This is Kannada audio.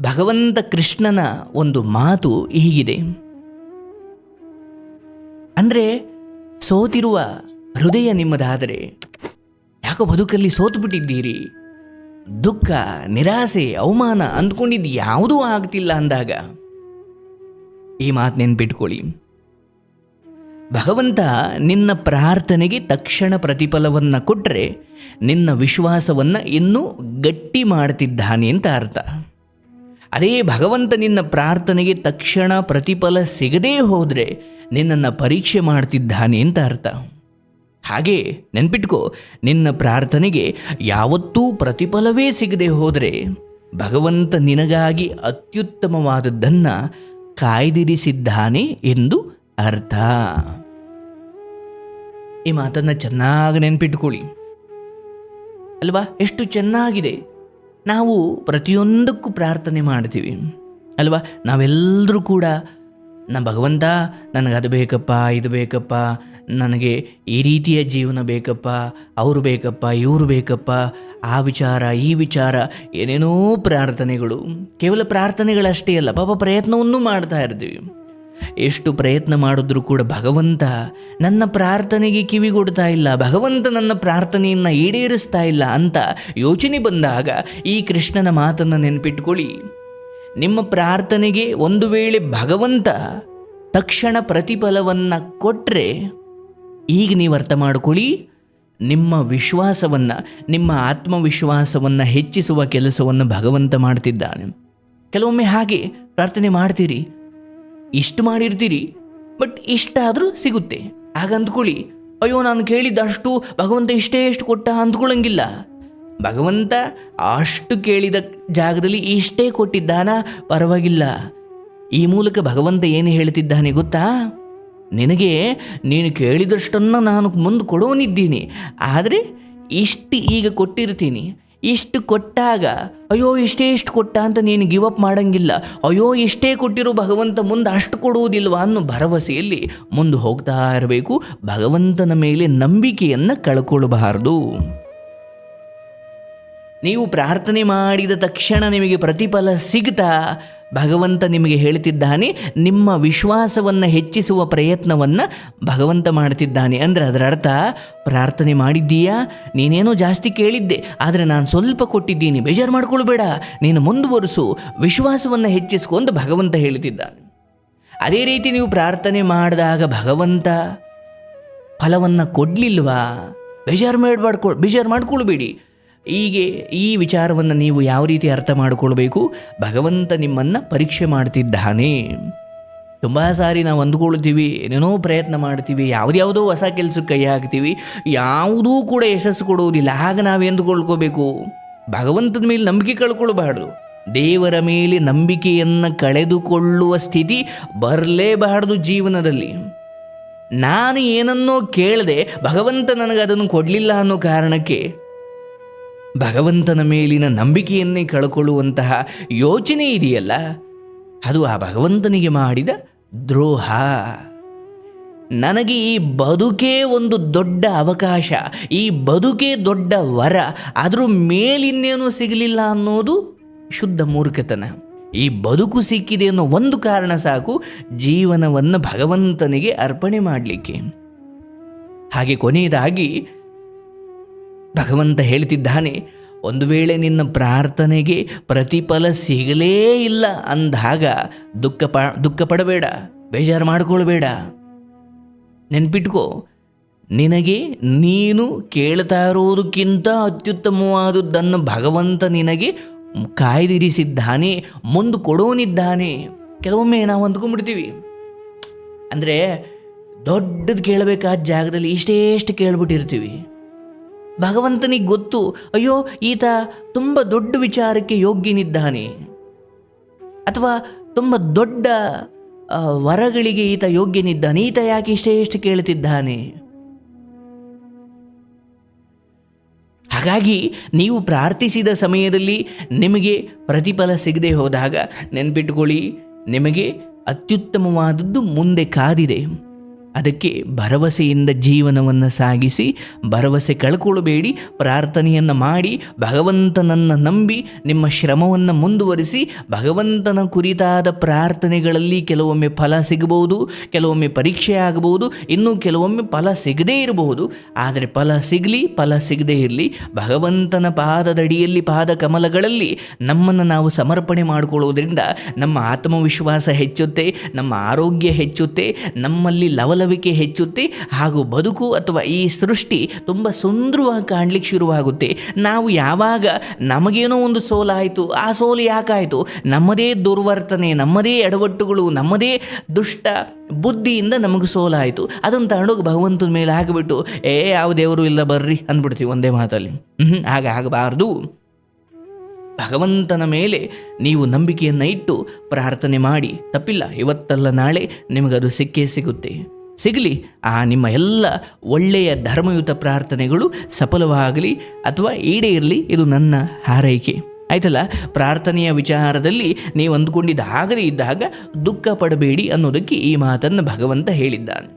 ಭಗವಂತ ಕೃಷ್ಣನ ಒಂದು ಮಾತು ಹೀಗಿದೆ. ಅಂದರೆ ಸೋತಿರುವ ಹೃದಯ ನಿಮ್ಮದಾದರೆ ಯಾಕೋ ಬದುಕಲ್ಲಿ ಸೋತು ಬಿಟ್ಟಿದ್ದೀರಿ? ದುಃಖ, ನಿರಾಸೆ, ಅವಮಾನ ಅಂದ್ಕೊಂಡಿದ್ದು ಯಾವುದೂ ಆಗ್ತಿಲ್ಲ ಅಂದಾಗ ಈ ಮಾತು ನೆನ್ಪಿಟ್ಕೊಳ್ಳಿ. ಭಗವಂತ ನಿನ್ನ ಪ್ರಾರ್ಥನೆಗೆ ತಕ್ಷಣ ಪ್ರತಿಫಲವನ್ನು ಕೊಟ್ಟರೆ ನಿನ್ನ ವಿಶ್ವಾಸವನ್ನು ಇನ್ನೂ ಗಟ್ಟಿ ಮಾಡ್ತಿದ್ದಾನೆ ಅಂತ ಅರ್ಥ. ಅದೇ ಭಗವಂತ ನಿನ್ನ ಪ್ರಾರ್ಥನೆಗೆ ತಕ್ಷಣ ಪ್ರತಿಫಲ ಸಿಗದೇ ಹೋದರೆ ನಿನ್ನನ್ನು ಪರೀಕ್ಷೆ ಮಾಡ್ತಿದ್ದಾನೆ ಅಂತ ಅರ್ಥ. ಹಾಗೆ ನೆನ್ಪಿಟ್ಕೋ, ನಿನ್ನ ಪ್ರಾರ್ಥನೆಗೆ ಯಾವತ್ತೂ ಪ್ರತಿಫಲವೇ ಸಿಗದೆ ಹೋದರೆ ಭಗವಂತ ನಿನಗಾಗಿ ಅತ್ಯುತ್ತಮವಾದದ್ದನ್ನು ಕಾಯ್ದಿರಿಸಿದ್ದಾನೆ ಎಂದು ಅರ್ಥ. ಈ ಮಾತನ್ನು ಚೆನ್ನಾಗಿ ನೆನ್ಪಿಟ್ಕೊಳ್ಳಿ. ಅಲ್ವಾ? ಎಷ್ಟು ಚೆನ್ನಾಗಿದೆ. ನಾವು ಪ್ರತಿಯೊಂದಕ್ಕೂ ಪ್ರಾರ್ಥನೆ ಮಾಡ್ತೀವಿ. ಅಲ್ವಾ? ನಾವೆಲ್ಲರೂ ಕೂಡ ನಮ್ಮ ಭಗವಂತ, ನನಗೆ ಅದು ಬೇಕಪ್ಪ, ಇದು ಬೇಕಪ್ಪ, ನನಗೆ ಈ ರೀತಿಯ ಜೀವನ ಬೇಕಪ್ಪ, ಅವರು ಬೇಕಪ್ಪ, ಇವರು ಬೇಕಪ್ಪ, ಆ ವಿಚಾರ, ಈ ವಿಚಾರ, ಏನೇನೋ ಪ್ರಾರ್ಥನೆಗಳು. ಕೇವಲ ಪ್ರಾರ್ಥನೆಗಳಷ್ಟೇ ಅಲ್ಲ, ಪಾಪ ಪ್ರಯತ್ನವನ್ನು ಮಾಡ್ತಾ ಇರ್ತೀವಿ. ಎಷ್ಟು ಪ್ರಯತ್ನ ಮಾಡಿದ್ರೂ ಕೂಡ ಭಗವಂತ ನನ್ನ ಪ್ರಾರ್ಥನೆಗೆ ಕಿವಿಗೊಡ್ತಾ ಇಲ್ಲ, ಭಗವಂತ ನನ್ನ ಪ್ರಾರ್ಥನೆಯನ್ನು ಈಡೇರಿಸ್ತಾ ಇಲ್ಲ ಅಂತ ಯೋಚನೆ ಬಂದಾಗ ಈ ಕೃಷ್ಣನ ಮಾತನ್ನು ನೆನಪಿಟ್ಕೊಳ್ಳಿ. ನಿಮ್ಮ ಪ್ರಾರ್ಥನೆಗೆ ಒಂದು ವೇಳೆ ಭಗವಂತ ತಕ್ಷಣ ಪ್ರತಿಫಲವನ್ನು ಕೊಟ್ಟರೆ ಈಗ ನೀವು ಅರ್ಥ ಮಾಡ್ಕೊಳ್ಳಿ, ನಿಮ್ಮ ವಿಶ್ವಾಸವನ್ನು, ನಿಮ್ಮ ಆತ್ಮವಿಶ್ವಾಸವನ್ನು ಹೆಚ್ಚಿಸುವ ಕೆಲಸವನ್ನು ಭಗವಂತ ಮಾಡ್ತಿದ್ದಾನೆ. ಕೆಲವೊಮ್ಮೆ ಹಾಗೆ ಪ್ರಾರ್ಥನೆ ಮಾಡ್ತೀರಿ ಇಷ್ಟು ಮಾಡಿರ್ತೀರಿ, ಬಟ್ ಇಷ್ಟಾದರೂ ಸಿಗುತ್ತೆ. ಹಾಗೆ ಅಯ್ಯೋ, ನಾನು ಕೇಳಿದಷ್ಟು ಭಗವಂತ ಇಷ್ಟೇ ಎಷ್ಟು ಕೊಟ್ಟ ಅಂದ್ಕೊಳ್ಳಂಗಿಲ್ಲ. ಭಗವಂತ ಅಷ್ಟು ಕೇಳಿದ ಜಾಗದಲ್ಲಿ ಇಷ್ಟೇ ಕೊಟ್ಟಿದ್ದಾನ, ಪರವಾಗಿಲ್ಲ. ಈ ಮೂಲಕ ಭಗವಂತ ಏನು ಹೇಳ್ತಿದ್ದಾನೆ ಗೊತ್ತಾ? ನಿನಗೆ, ನೀನು ಕೇಳಿದಷ್ಟನ್ನು ನಾನು ಮುಂದೆ ಕೊಡೋನಿದ್ದೀನಿ, ಆದರೆ ಇಷ್ಟು ಈಗ ಕೊಟ್ಟಿರ್ತೀನಿ. ಇಷ್ಟು ಕೊಟ್ಟಾಗ, ಅಯ್ಯೋ, ಇಷ್ಟೇ ಇಷ್ಟು ಕೊಟ್ಟ ಅಂತ ನೀನು ಗಿವ್ ಅಪ್ ಮಾಡಂಗಿಲ್ಲ. ಅಯ್ಯೋ, ಇಷ್ಟೇ ಕೊಟ್ಟಿರೋ ಭಗವಂತ ಮುಂದೆ ಅಷ್ಟು ಕೊಡುವುದಿಲ್ವಾ ಅನ್ನೋ ಭರವಸೆಯಲ್ಲಿ ಮುಂದೆ ಹೋಗ್ತಾ ಇರಬೇಕು. ಭಗವಂತನ ಮೇಲೆ ನಂಬಿಕೆಯನ್ನು ಕಳ್ಕೊಳ್ಬಾರ್ದು. ನೀವು ಪ್ರಾರ್ಥನೆ ಮಾಡಿದ ತಕ್ಷಣ ನಿಮಗೆ ಪ್ರತಿಫಲ ಸಿಗ್ತಾ ಭಗವಂತ ನಿಮಗೆ ಹೇಳ್ತಿದ್ದಾನೆ, ನಿಮ್ಮ ವಿಶ್ವಾಸವನ್ನು ಹೆಚ್ಚಿಸುವ ಪ್ರಯತ್ನವನ್ನು ಭಗವಂತ ಮಾಡ್ತಿದ್ದಾನೆ. ಅಂದರೆ ಅದರ ಅರ್ಥ, ಪ್ರಾರ್ಥನೆ ಮಾಡಿದ್ದೀಯಾ? ನೀನೇನೋ ಜಾಸ್ತಿ ಕೇಳಿದ್ದೆ, ಆದರೆ ನಾನು ಸ್ವಲ್ಪ ಕೊಟ್ಟಿದ್ದೀನಿ. ಬೇಜಾರು ಮಾಡ್ಕೊಳ್ಬೇಡ, ನೀನು ಮುಂದುವರಿಸು, ವಿಶ್ವಾಸವನ್ನು ಹೆಚ್ಚಿಸ್ಕೊಂಡು ಭಗವಂತ ಹೇಳ್ತಿದ್ದಾನೆ. ಅದೇ ರೀತಿ ನೀವು ಪ್ರಾರ್ಥನೆ ಮಾಡಿದಾಗ ಭಗವಂತ ಫಲವನ್ನು ಕೊಡಲಿಲ್ವಾ? ಬೇಜಾರು ಮಾಡ್ಬಾಡ್ಕೊ, ಬೇಜಾರು ಮಾಡ್ಕೊಳ್ಬೇಡಿ. ಹೀಗೆ ಈ ವಿಚಾರವನ್ನು ನೀವು ಯಾವ ರೀತಿ ಅರ್ಥ ಮಾಡಿಕೊಳ್ಬೇಕು? ಭಗವಂತ ನಿಮ್ಮನ್ನು ಪರೀಕ್ಷೆ ಮಾಡ್ತಿದ್ದಾನೆ. ತುಂಬ ಸಾರಿ ನಾವು ಅಂದ್ಕೊಳ್ತೀವಿ, ಏನೇನೋ ಪ್ರಯತ್ನ ಮಾಡ್ತೀವಿ ಯಾವುದ್ಯಾವುದೋ ಹೊಸ ಕೆಲಸಕ್ಕೆ ಕೈ ಹಾಕ್ತೀವಿ, ಯಾವುದೂ ಕೂಡ ಯಶಸ್ಸು ಕೊಡುವುದಿಲ್ಲ ಆಗ ನಾವು ಎಂದುಕೊಳ್ಕೋಬೇಕು. ಭಗವಂತನ ಮೇಲೆ ನಂಬಿಕೆ ಕಳ್ಕೊಳ್ಬಾರ್ದು. ದೇವರ ಮೇಲೆ ನಂಬಿಕೆಯನ್ನು ಕಳೆದುಕೊಳ್ಳುವ ಸ್ಥಿತಿ ಬರಲೇಬಾರ್ದು ಜೀವನದಲ್ಲಿ. ನಾನು ಏನನ್ನೋ ಕೇಳದೆ ಭಗವಂತ ನನಗೆ ಅದನ್ನು ಕೊಡಲಿಲ್ಲ ಅನ್ನೋ ಕಾರಣಕ್ಕೆ ಭಗವಂತನ ಮೇಲಿನ ನಂಬಿಕೆಯನ್ನೇ ಕಳ್ಕೊಳ್ಳುವಂತಹ ಯೋಚನೆ ಇದೆಯಲ್ಲ? ಅದು ಆ ಭಗವಂತನಿಗೆ ಮಾಡಿದ ದ್ರೋಹ. ನನಗೆ ಈ ಬದುಕೇ ಒಂದು ದೊಡ್ಡ ಅವಕಾಶ, ಈ ಬದುಕೇ ದೊಡ್ಡ ವರ ಅದ್ರ ಮೇಲಿನ್ನೇನೂ ಸಿಗಲಿಲ್ಲ ಅನ್ನೋದು ಶುದ್ಧ ಮೂರ್ಖತನ. ಈ ಬದುಕು ಸಿಕ್ಕಿದೆ ಅನ್ನೋ ಒಂದು ಕಾರಣ ಸಾಕು ಜೀವನವನ್ನು ಭಗವಂತನಿಗೆ ಅರ್ಪಣೆ ಮಾಡಲಿಕ್ಕೆ. ಹಾಗೆ ಕೊನೆಯದಾಗಿ ಭಗವಂತ ಹೇಳ್ತಿದ್ದಾನೆ, ಒಂದು ವೇಳೆ ನಿನ್ನ ಪ್ರಾರ್ಥನೆಗೆ ಪ್ರತಿಫಲ ಸಿಗಲೇ ಇಲ್ಲ ಅಂದಾಗ ದುಃಖ ಪ, ದುಃಖ ಪಡಬೇಡ, ಬೇಜಾರು ಮಾಡ್ಕೊಳ್ಬೇಡ. ನೆನ್ಪಿಟ್ಕೋ, ನಿನಗೆ ನೀನು ಕೇಳ್ತಾ ಇರೋದಕ್ಕಿಂತ ಅತ್ಯುತ್ತಮವಾದದ್ದನ್ನು ಭಗವಂತ ನಿನಗೆ ಕಾಯ್ದಿರಿಸಿದ್ದಾನೆ, ಮುಂದೆ ಕೊಡೋನಿದ್ದಾನೆ. ಕೆಲವೊಮ್ಮೆ ನಾವು ಅಂದ್ಕೊಂಡ್ಬಿಡ್ತೀವಿ. ಅಂದರೆ ದೊಡ್ಡದು ಕೇಳಬೇಕಾದ ಜಾಗದಲ್ಲಿ ಇಷ್ಟೇ ಕೇಳ್ಬಿಟ್ಟಿರ್ತೀವಿ. ಭಗವಂತನಿಗೆ ಗೊತ್ತು, ಅಯ್ಯೋ, ಈತ ತುಂಬ ದೊಡ್ಡ ವಿಚಾರಕ್ಕೆ ಯೋಗ್ಯನಿದ್ದಾನೆ ಅಥವಾ ತುಂಬ ದೊಡ್ಡ ವರಗಳಿಗೆ ಈತ ಯೋಗ್ಯನಿದ್ದಾನೆ ಈತ ಯಾಕೆ ಇಷ್ಟೇ ಎಷ್ಟು ಕೇಳುತ್ತಿದ್ದಾನೆ? ಹಾಗಾಗಿ ನೀವು ಪ್ರಾರ್ಥಿಸಿದ ಸಮಯದಲ್ಲಿ ನಿಮಗೆ ಪ್ರತಿಫಲ ಸಿಗದೆ ಹೋದಾಗ ನೆನ್ಪಿಟ್ಕೊಳ್ಳಿ, ನಿಮಗೆ ಅತ್ಯುತ್ತಮವಾದದ್ದು ಮುಂದೆ ಕಾದಿದೆ. ಅದಕ್ಕೆ ಭರವಸೆಯಿಂದ ಜೀವನವನ್ನು ಸಾಗಿಸಿ, ಭರವಸೆ ಕಳ್ಕೊಳ್ಬೇಡಿ, ಪ್ರಾರ್ಥನೆಯನ್ನು ಮಾಡಿ ಭಗವಂತನನ್ನು ನಂಬಿ, ನಿಮ್ಮ ಶ್ರಮವನ್ನು ಮುಂದುವರಿಸಿ, ಭಗವಂತನ ಕುರಿತಾದ ಪ್ರಾರ್ಥನೆಗಳಲ್ಲಿ ಕೆಲವೊಮ್ಮೆ ಫಲ ಸಿಗಬಹುದು, ಕೆಲವೊಮ್ಮೆ ಪರೀಕ್ಷೆ ಆಗಬಹುದು, ಇನ್ನೂ ಕೆಲವೊಮ್ಮೆ ಫಲ ಸಿಗದೇ ಇರಬಹುದು. ಆದರೆ ಫಲ ಸಿಗಲಿ, ಫಲ ಸಿಗದೇ ಇರಲಿ, ಭಗವಂತನ ಪಾದದಡಿಯಲ್ಲಿ ಪಾದ ಕಮಲಗಳಲ್ಲಿ ನಮ್ಮನ್ನು ನಾವು ಸಮರ್ಪಣೆ ಮಾಡಿಕೊಳ್ಳುವುದರಿಂದ ನಮ್ಮ ಆತ್ಮವಿಶ್ವಾಸ ಹೆಚ್ಚುತ್ತೆ, ನಮ್ಮ ಆರೋಗ್ಯ ಹೆಚ್ಚುತ್ತೆ, ನಮ್ಮಲ್ಲಿ ಲವಲವಿಕೆ ಹೆಚ್ಚುತ್ತೆ ಹಾಗೂ ಬದುಕು ಅಥವಾ ಈ ಸೃಷ್ಟಿ ತುಂಬ ಸುಂದರವಾಗಿ ಕಾಣಲಿಕ್ಕೆ ಶುರುವಾಗುತ್ತೆ. ನಾವು ಯಾವಾಗ ನಮಗೇನೋ ಒಂದು ಸೋಲಾಯಿತು, ಆ ಸೋಲು ಯಾಕಾಯಿತು? ನಮ್ಮದೇ ದುರ್ವರ್ತನೆ, ನಮ್ಮದೇ ಎಡವಟ್ಟುಗಳು, ನಮ್ಮದೇ ದುಷ್ಟ ಬುದ್ಧಿಯಿಂದ ನಮಗೆ ಸೋಲಾಯಿತು. ಅದನ್ನು ತಗೊಂಡೋಗಿ, ಭಗವಂತನ ಮೇಲೆ ಹಾಕಿಬಿಟ್ಟು, ಏ, ಯಾವ ದೇವರು ಇಲ್ಲ ಬರ್ರಿ ಅಂದ್ಬಿಡ್ತೀವಿ ಒಂದೇ ಮಾತಲ್ಲಿ. ಹ್ಞೂ ಹಾಗೆ ಆಗಬಾರ್ದು. ಭಗವಂತನ ಮೇಲೆ ನೀವು ನಂಬಿಕೆಯನ್ನು ಇಟ್ಟು ಪ್ರಾರ್ಥನೆ ಮಾಡಿ. ತಪ್ಪಿಲ್ಲ, ಇವತ್ತಲ್ಲ ನಾಳೆ ನಿಮಗದು ಸಿಕ್ಕೇ ಸಿಗುತ್ತೆ. ಸಿಗಲಿ. ಆ ನಿಮ್ಮ ಎಲ್ಲ ಒಳ್ಳೆಯ ಧರ್ಮಯುತ ಪ್ರಾರ್ಥನೆಗಳು ಸಫಲವಾಗಲಿ ಅಥವಾ ಈಡೇರಲಿ, ಇದು ನನ್ನ ಹಾರೈಕೆ. ಆಯ್ತಲ್ಲ? ಪ್ರಾರ್ಥನೆಯ ವಿಚಾರದಲ್ಲಿ ನೀವು ಆಗದೇ ಇದ್ದಾಗ ದುಃಖ ಪಡಬೇಡಿ ಅನ್ನೋದಕ್ಕೆ ಈ ಮಾತನ್ನು ಭಗವಂತ ಹೇಳಿದ್ದಾನೆ.